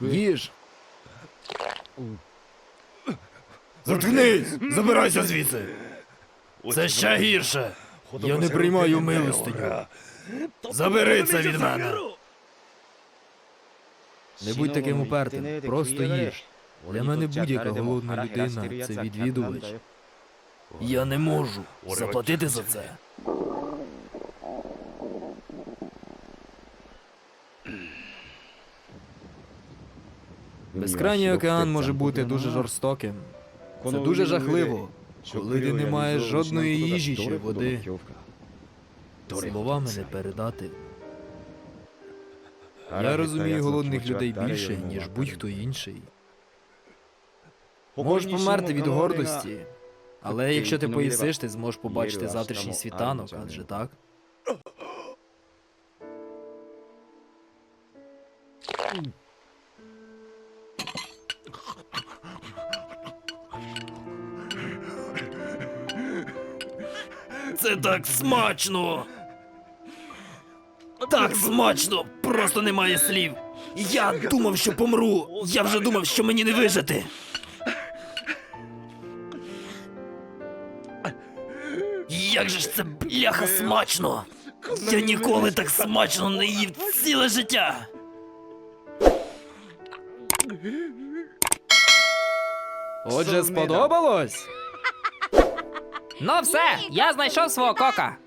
Їж. Заткнись! Забирайся звідси! Це ще гірше! Я не приймаю милостиню. Забери це від мене! Не будь таким упертим, просто їж. Для мене будь-яка голодна людина це відвідувач. Я не можу заплатити за це. Безкрайній океан може бути дуже жорстоким. Це дуже жахливо, коли ти не маєш жодної їжі чи води. Словами не передати. Я розумію голодних людей більше, ніж будь-хто інший. Можеш померти від гордості, але якщо ти поїсиш, ти зможеш побачити завтрашній світанок, адже так? Це так смачно! Так смачно! Просто немає слів. Я думав, що помру. Я вже думав, що мені не вижити. Як же ж це бляха смачно! Я ніколи так смачно не їв ціле життя. Отже, сподобалось? Ну все, я знайшов свого кока.